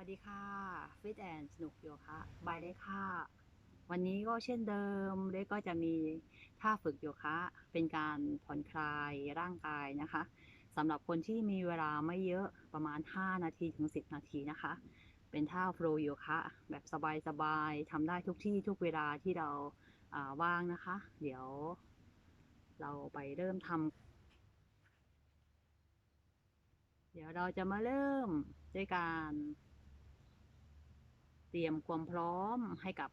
วัสดีค่ะฟิตแอนสนุกโยคะบายได้ค่ะ วันนี้ก็เช่นเดิมเล็กก็จะมีท่าฝึกโยคะ เป็นการผ่อนคลายร่างกายนะคะสำหรับคนที่มีเวลาไม่เยอะประมาณ 5 นาทีถึง 10 นาทีนะคะ เป็นท่าโฟลโยคะแบบสบายๆทำได้ทุกที่ทุกเวลาที่เราาว่างนะคะ เดี๋ยว เราไปเริ่มทำเดี๋ยวเราจะมาเริ่มด้วยการ เตรียมความพร้อมให้กับ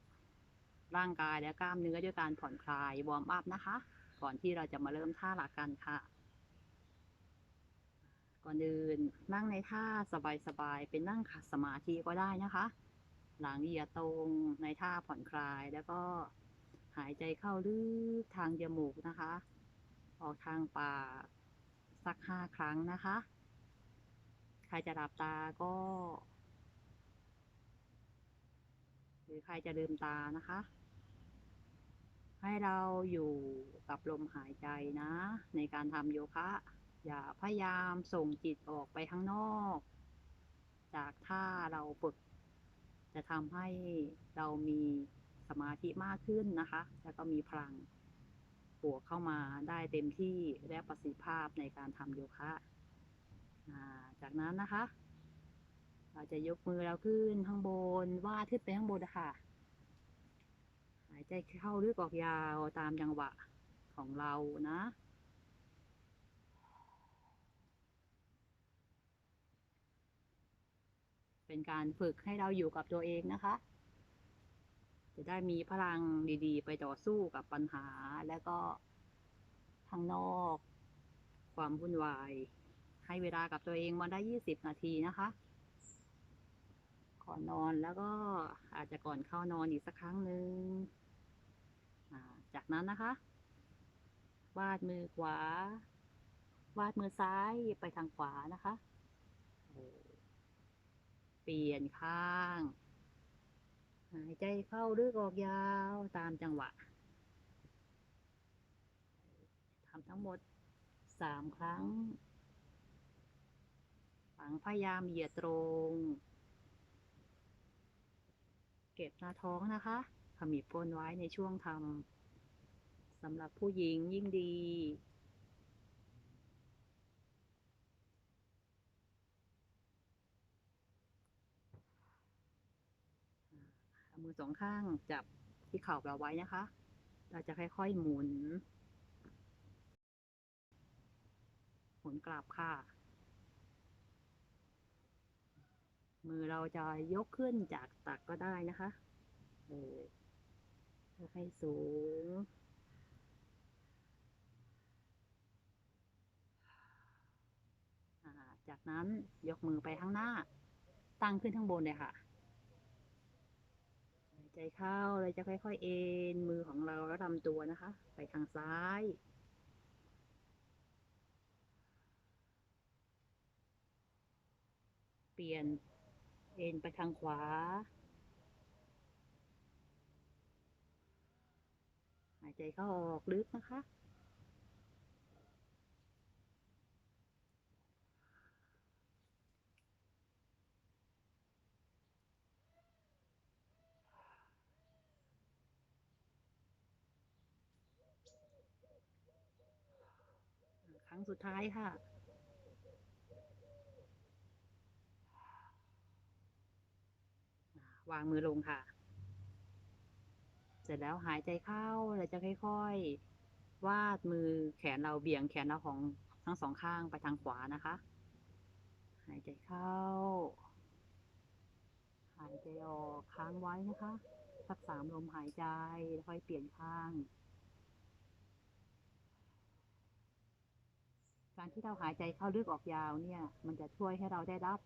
ร่างกายและกล้ามเนื้อด้วยการผ่อนคลายวอร์มอัพนะคะ ก่อนที่เราจะมาเริ่มท่าหลักกันค่ะ ก่อนอื่นนั่งในท่าสบายๆเป็นนั่งขัดสมาธิก็ได้นะคะ หลังเหยียดตรงในท่าผ่อนคลายแล้วก็หายใจเข้าลึกทางจมูกนะคะ ออกทางปากสักห้าครั้งนะคะ ใครจะหลับตาก็ หรือใครจะลืมตานะคะ ให้เราอยู่กับลมหายใจนะ ในการทำโยคะ อย่าพยายามส่งจิตออกไปข้างนอก จากท่าเราฝึก จะทำให้เรามีสมาธิมากขึ้นนะคะ แล้วก็มีพลังบวกเข้ามาได้เต็มที่และประสิทธิภาพในการทำโยคะ จากนั้นนะคะ เราจะยกมือเราขึ้นข้างบนวาดขึ้นไปข้างบนนะคะหายใจเข้าลึกออกยาวตามจังหวะของเรานะเป็นการฝึกให้เราอยู่กับตัวเองนะคะ จะได้มีพลังดีๆ ไปต่อสู้กับปัญหาแล้วก็ข้างนอก ความวุ่นวาย ให้เวลากับตัวเองมาได้ 20 นาทีนะคะ ก่อนนอนแล้วก็อาจจะก่อนเข้านอนอีกสักครั้งหนึ่งจากนั้นนะคะ วาดมือขวา วาดมือซ้ายไปทางขวานะคะ เปลี่ยนข้างหายใจเข้าลึกออกยาวตามจังหวะทำทั้งหมดสามครั้ง ฝังพยายามเหยียดตรง เก็บหน้าท้องนะคะขมิบก้นไว้ในช่วงทำสำหรับผู้หญิงยิ่งดีมือสองข้างจับที่เข่าเราไว้นะคะ เราจะค่อยๆหมุน หมุนกลับค่ะ มือเราจะยกขึ้นจากตักก็ได้นะคะเออยกให้สูง จากนั้นยกมือไปข้างหน้า ตั้งขึ้นข้างบนเลยค่ะ ใจเข้าเราจะค่อยๆ เอ็นมือของเราแล้วลำตัวนะคะ ไปทางซ้ายเปลี่ยน เอ็นไปทางขวา หายใจเข้าออกลึกนะคะ ครั้งสุดท้ายค่ะ วางมือลงค่ะ เสร็จแล้วหายใจเข้าเราจะค่อย ๆ วาดมือแขนเราเบี่ยงแขนเราของทั้งสองข้างไปทางขวานะคะ หายใจเข้า หายใจออกค้างไว้นะคะสักสามลมหายใจค่อยเปลี่ยนข้าง การที่เราหายใจเข้าลึกออกยาวเนี่ย มันจะช่วยให้เราได้รับ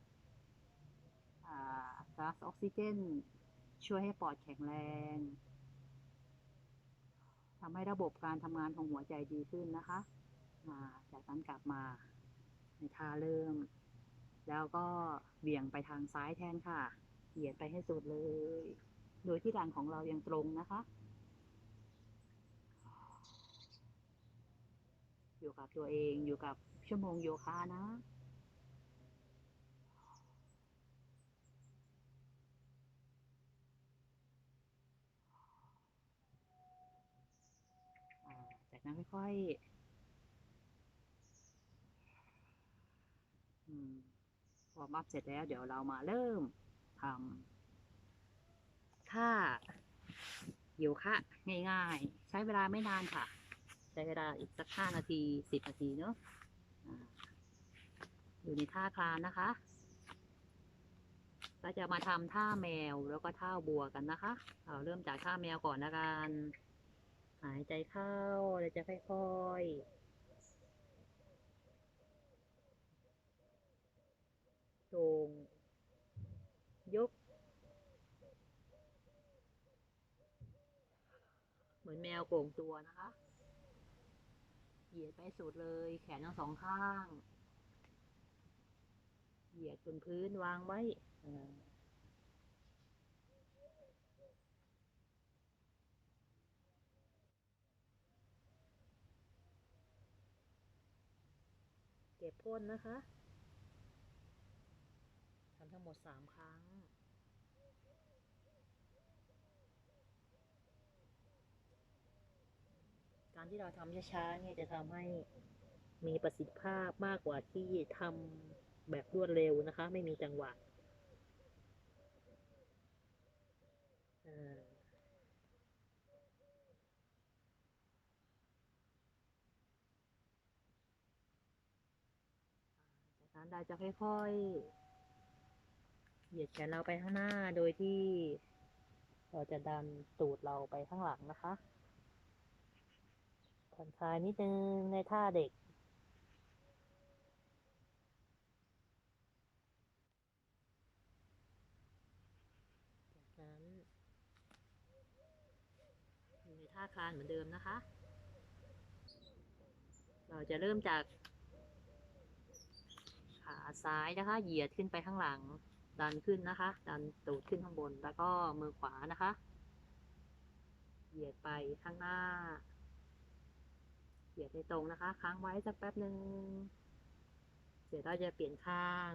ก๊าซออกซิเจน ช่วยให้ปอดแข็งแรงทำให้ระบบการทำงานของหัวใจดีขึ้นนะคะอ่าจากนั้นกลับมาในท่าเริ่ม แล้วก็เบี่ยงไปทางซ้ายแทนค่ะ เหยียดไปให้สุดเลย โดยที่หลังของเรายังตรงนะคะ อยู่กับตัวเองอยู่กับชั่วโมงโยคะนะ นะค่อยๆอืมวอร์มอัพเสร็จแล้ว เดี๋ยวเรามาเริ่มทำท่าโยคะง่ายๆ ใช้เวลาไม่นานค่ะ ใช้เวลาอีกสักห้านาทีสิบนาทีเนอะอ่าอยู่ในท่าคลานนะคะเราจะมาทำท่าแมวแล้วก็ท่าบัวกันนะคะ เราเริ่มจากท่าแมวก่อนละกัน หายใจเข้าเราจะค่อยๆ ตรง ยก เหมือนแมวโก่งตัวนะคะ เหยียดไปสุดเลย แขนทั้งสองข้าง เหยียดบนพื้นวางไว้อ่า เก็บพ่นนะคะทำทั้งหมดสามครั้ง การที่เราทำช้าๆเนี่ยจะทำให้มีประสิทธิภาพมากกว่าที่ทำแบบรวดเร็วนะคะ ไม่มีจังหวะอ่าจากนั้น เราจะค่อยๆ เหยียดแขนเราไปข้างหน้าโดยที่ เราจะดันตูดเราไปข้างหลังนะคะผ่อนคลายนิดนึงในท่าเด็ก จากนั้นอยู่ในท่าคลานเหมือนเดิมนะคะ เราจะเริ่มจาก ขาซ้ายนะคะ เหยียดขึ้นไปข้างหลัง ดันขึ้นนะคะ ดันตูดขึ้นข้างบน แล้วก็มือขวานะคะ เหยียดไปข้างหน้า เหยียดให้ตรงนะคะ ค้างไว้สักแป๊บหนึ่งเดี๋ยวเราจะเปลี่ยนข้าง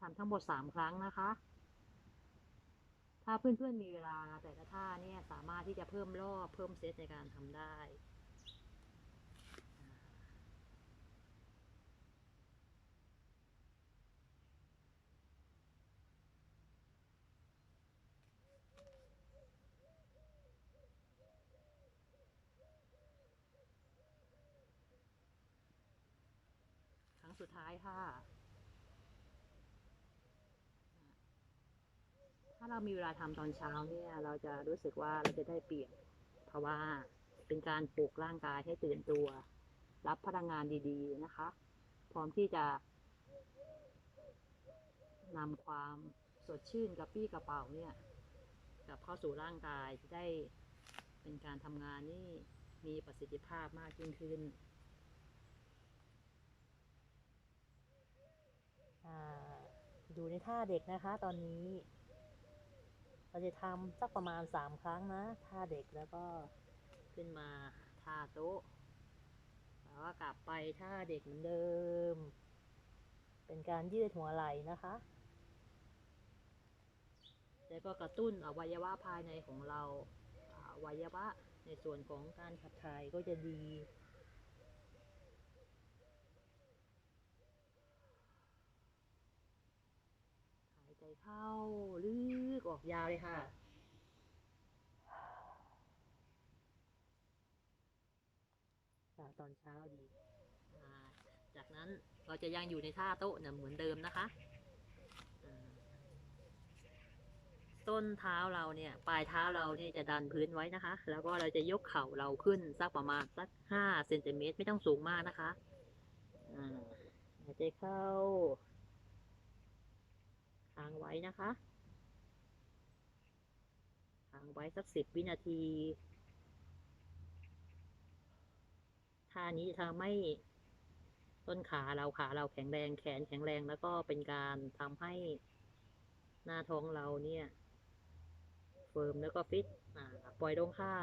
ทำทั้งหมดสามครั้งนะคะ ถ้าเพื่อนๆมีเวลาแต่ละท่าเนี่ยสามารถที่จะเพิ่มรอบเพิ่มเซตในการทำได้ สุดท้ายค่ะ ถ้าเรามีเวลาทำตอนเช้าเนี่ย เราจะรู้สึกว่าเราจะได้เปรียบเพราะว่าเป็นการปลุกร่างกายให้ตื่นตัว รับพลังงานดีๆนะคะ พร้อมที่จะนำความสดชื่นกระปี้กระเป๋าเนี่ยกลับเข้าสู่ร่างกายจะได้เป็นการทำงานนี่มีประสิทธิภาพมากยิ่งขึ้น อ่า ดูในท่าเด็กนะคะ ตอนนี้ เราจะทำสักประมาณสามครั้งนะ ท่าเด็กแล้วก็ขึ้นมาท่าโต๊ะแล้วก็กลับไปท่าเด็กเหมือนเดิม เป็นการยืดหัวไหล่นะคะ แล้วก็กระตุ้นอวัยวะภายในของเราอวัยวะในส่วนของการขับถ่ายก็จะดี หาย ใจเข้าลึกออกยาวเลยค่ะค่ะตอนเช้าดีาจากนั้นเราจะยังอยู่ในท่าโต๊ะเนี่ยเหมือนเดิมนะคะ ต้นเท้าเราเนี่ย ปลายเท้าเราเนี่ยจะดันพื้นไว้นะคะ แล้วก็เราจะยกเข่าเราขึ้นสักประมาณสักห้าเซนติเมตรไม่ต้องสูงมากนะคะอ่าหายใจเข้า ค้างไว้นะคะค้างไว้สักสิบวินาทีท่านี้จะทำให้ต้นขาเราขาเราแข็งแรงแขนแข็งแรงแล้วก็เป็นการทำให้หน้าท้องเราเนี่ย เฟิร์มแล้วก็ฟิตปล่อยลงค่ะ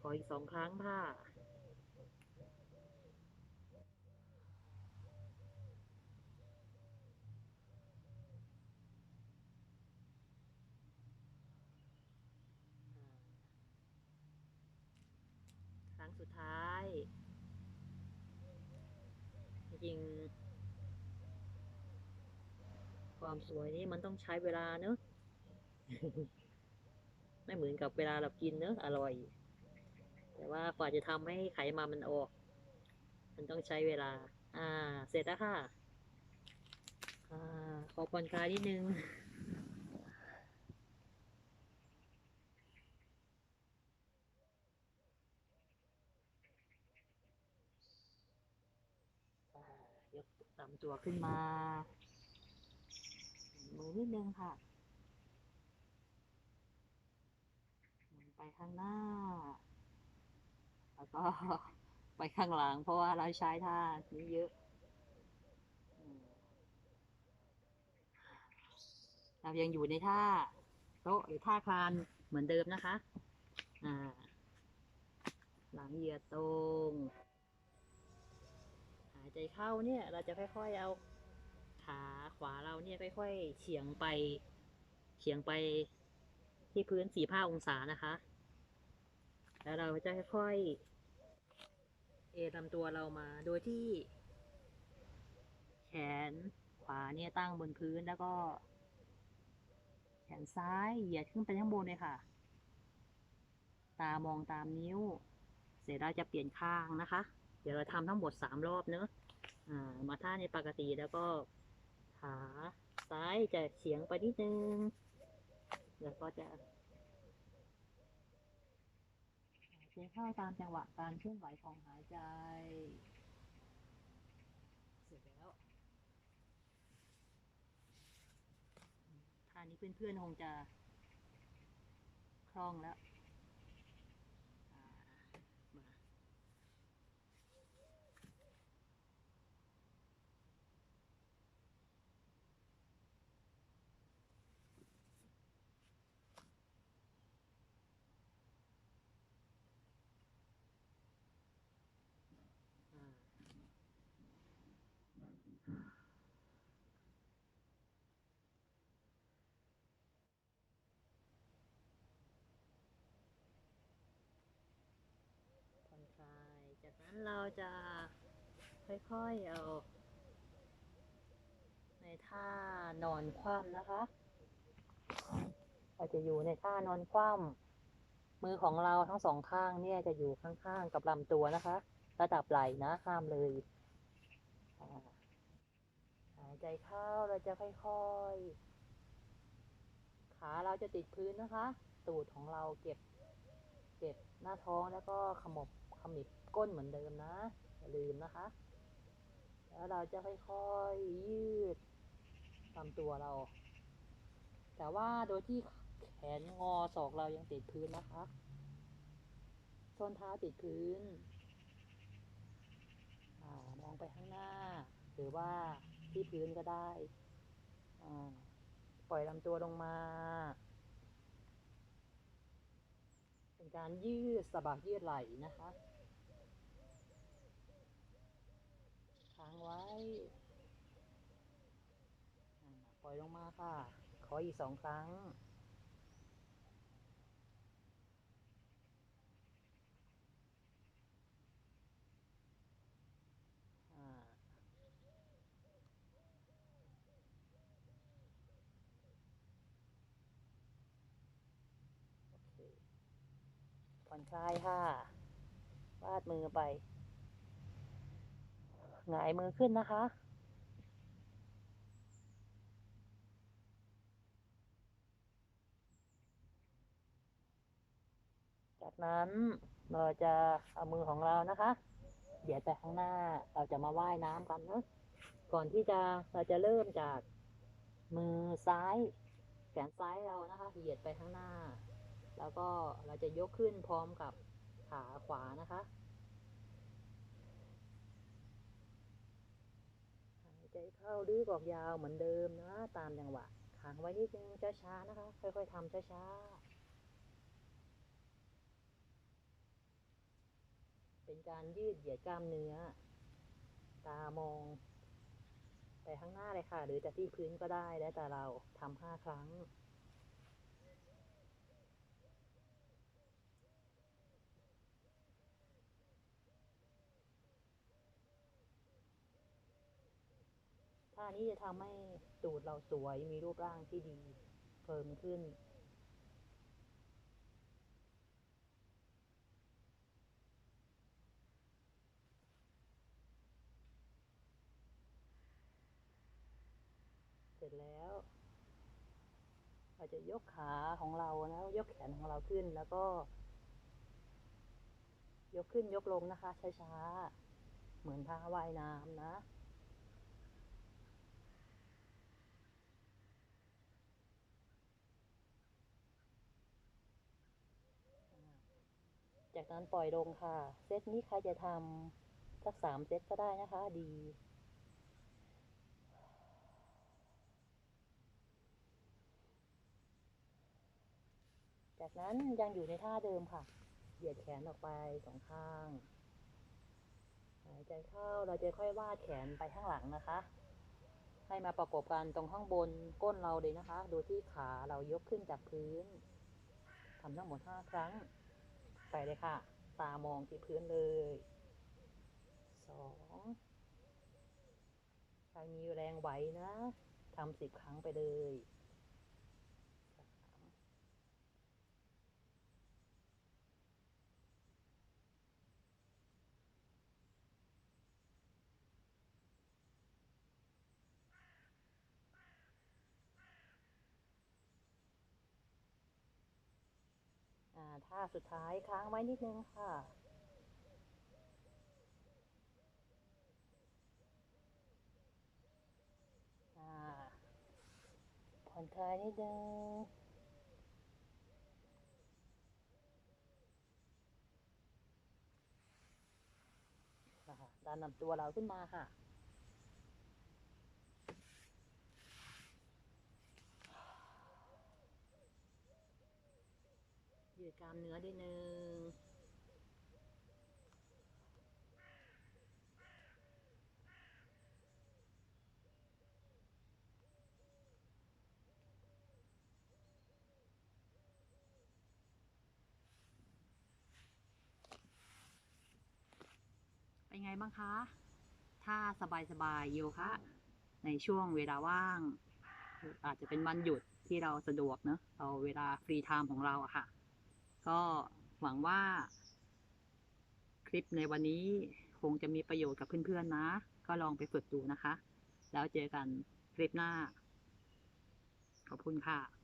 ขออีกสองครั้งค่ะ รั้งสุดท้าย จริง ความสวยนี่มันต้องใช้เวลาเนอะไม่เหมือนกับเวลาเรากินเนอะอร่อย แต่ว่ากว่าจะทำให้ไขมันมันออก มันต้องใช้เวลา อ่า เสร็จแล้วค่ะ อ่า ขอผ่อนคลายนิดนึง อ่า ยกลำตัวขึ้นมา มือนิดนึงค่ะมุนไปข้างหน้า แล้วก็ไปข้างหลัง เพราะว่าเราใช้ท่านี้เยอะเรายังอยู่ในท่าโต๊ะหรือท่าคลานเหมือนเดิมนะคะ อ่า หลังเหยียดตรง ใจเข้าเนี่ย เราจะค่อยๆเอาขาขวาเราเนี่ยค่อยๆเฉียงไปเฉียงไปที่พื้นสี่ห้าองศานะคะ แล้วเราจะค่อยๆเอลำตัวเรามา โดยที่ แขนขวาเนี่ยตั้งบนพื้นแล้วก็ แขนซ้ายเหยียดขึ้นไปข้างบนเลยค่ะ ตามองตามนิ้ว เสร็จแล้วจะเปลี่ยนข้างนะคะ เดี๋ยวเราทำทั้งหมดสามรอบเนอะ อ่ามาท่าในปกติแล้วก็ขาซ้ายจะเฉียงไปนิดนึง แล้วก็จะหายใจเข้าตามจังหวะการเคลื่อนไหวของหายใจ เสร็จแล้วท่านี้เพื่อนๆคงจะคล่องแล้วอ่ามา อ่าผ่อนคลาย จากนั้น เราจะค่อยๆเอา ในท่านอนคว่ำนะคะเราจะอยู่ในท่านอนคว่ำมือของเราทั้งสองข้างเนี่ยจะอยู่ข้างๆกับลำตัวนะคะ ระดับไหล่นะห้ามเลยหายใจเข้าเราจะค่อยๆ ขาเราจะติดพื้นนะคะ ตูดของเราเก็บ เก็บหน้าท้องแล้วก็ขมบขมิบ ก้นเหมือนเดิมนะอย่าลืมนะคะ แล้วเราจะค่อยๆยืดลำตัวเรา แต่ว่าโดยที่แขนงอศอกเรายังติดพื้นนะคะส้นเท้าติดพื้นอมองไปข้างหน้า หรือว่าที่พื้นก็ได้ปล่อยลำตัวลงมา เป็นการยืดสะบักยืดไหล่นะคะ ค้างไว้ ปล่อยลงมาค่ะ ขออีกสองครั้ง ผ่อนคลายค่ะวาดมือไป หงายมือขึ้นนะคะ จากนั้นเราจะเอามือของเรานะคะเดี๋ยวไปข้างหน้าเราจะมาว่ายน้ำกันเนอะก่อนที่จะเราจะเริ่มจากมือซ้ายแขนซ้ายเรานะคะ เหยียดไปข้างหน้า แล้วก็เราจะยกขึ้นพร้อมกับขาขวานะคะ หาย ใจเข้าลึกออกยาวเหมือนเดิมนะตามจังหวะขังไว้นิดนึงช้าๆนะคะ ค่อยๆทำช้าๆเป็นการยืดเหยียดกล้ามเนื้อ ตามอง ไปข้างหน้าเลยค่ะ หรือจะที่พื้นก็ได้แล้วแต่เราทำห้าครั้ง นี้จะทำให้ตูดเราสวยมีรูปร่างที่ดีเฟิร์มขึ้น เสร็จแล้วเราจะยกขาของเรานะยกแขนของเราขึ้นแล้วก็ ยกขึ้นยกลงนะคะช้าๆเหมือนท่าว่ายน้ำนะ จากนั้นปล่อยลงค่ะ เซตนี้ใครจะทำสักสามเซตก็ได้นะคะ ดีจากนั้นยังอยู่ในท่าเดิมค่ะ เหยียดแขนออกไปสองข้าง หายใจเข้าเราจะค่อยวาดแขนไปข้างหลังนะคะ ให้มาประกบกันตรงข้างบนก้นเราเลยนะคะ โดยที่ขาเรายกขึ้นจากพื้น ทำทั้งหมดห้าครั้ง ไปเลยค่ะ ตามองที่พื้นเลยสองใครมีแรงไหวนะทำสิบครั้งไปเลย ท่าสุดท้ายค้างไว้นิดนึงค่ะ ผ่อนคลายนิดนึงดันลำตัวเราขึ้นมาค่ะ ยืดกล้ามเนื้อนิดนึงเป็นไงบ้างคะ ถ้าสบายๆโยคะ ในช่วงเวลาว่าง อาจจะเป็นวันหยุดที่เราสะดวกเนอะเอาเวลาฟรีไทม์ของเราอะค่ะ ก็หวังว่า คลิปในวันนี้คงจะมีประโยชน์กับเพื่อนๆนะ ก็ลองไปฝึกดูนะคะ แล้วเจอกันคลิปหน้า ขอบคุณค่ะ